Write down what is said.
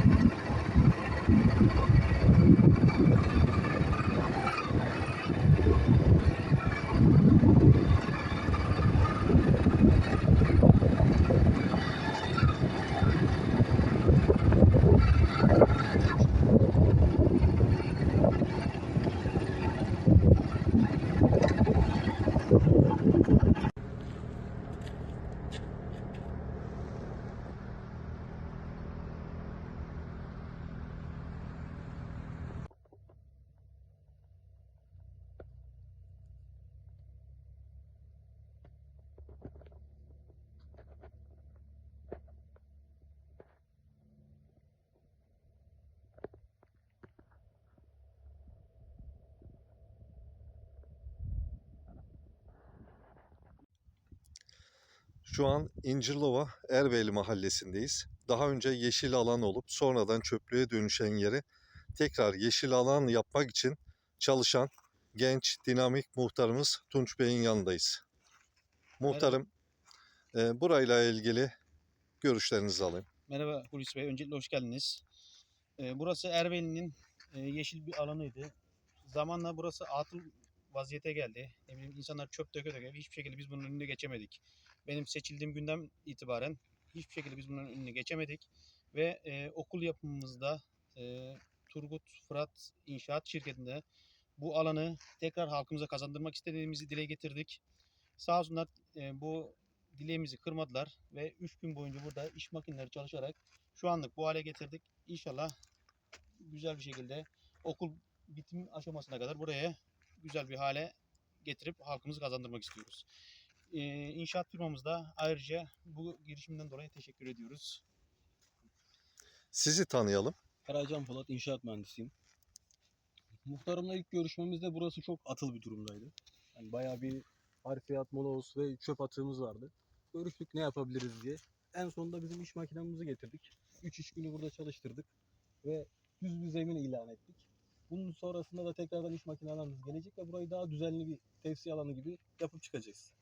フフフフ。Şu an İncirlova Erbeyli mahallesindeyiz. Daha önce yeşil alan olup sonradan çöplüğe dönüşen yeri tekrar yeşil alan yapmak için çalışan genç, dinamik muhtarımız Tunç Bey'in yanındayız. Muhtarım, e, burayla ilgili görüşlerinizi alayım. Merhaba Hulusi Bey, öncelikle hoş geldiniz. Ee, burası Erbeyli'nin e, yeşil bir alanıydı. Zamanla burası atıl vaziyete geldi. Ne bileyim insanlar çöp döke döke hiçbir şekilde biz bunun önüne geçemedik. Benim seçildiğim günden itibaren hiçbir şekilde biz bunun önüne geçemedik. Ve e, okul yapımımızda e, Turgut Fırat İnşaat Şirketi'nde bu alanı tekrar halkımıza kazandırmak istediğimizi dile getirdik. Sağ olsunlar e, bu dileğimizi kırmadılar ve 3 gün boyunca burada iş makineleri çalışarak şu anlık bu hale getirdik. İnşallah güzel bir şekilde okul bitim aşamasına kadar buraya güzel bir hale getirip halkımızı kazandırmak istiyoruz. Ee, inşaat firmamızda ayrıca bu girişiminden dolayı teşekkür ediyoruz. Sizi tanıyalım. Karacan Polat inşaat mühendisiyim. Muhtarımla ilk görüşmemizde burası çok atıl bir durumdaydı. Yani bayağı bir harfiyat, moloz ve çöp atığımız vardı. Görüştük ne yapabiliriz diye. En sonunda bizim iş makinemizi getirdik. 3 iş günü burada çalıştırdık ve düz bir zemin ilan ettik. Bunun sonrasında da tekrardan iş makinelerimiz gelecek ve burayı daha düzenli bir tevsiye alanı gibi yapıp çıkacağız.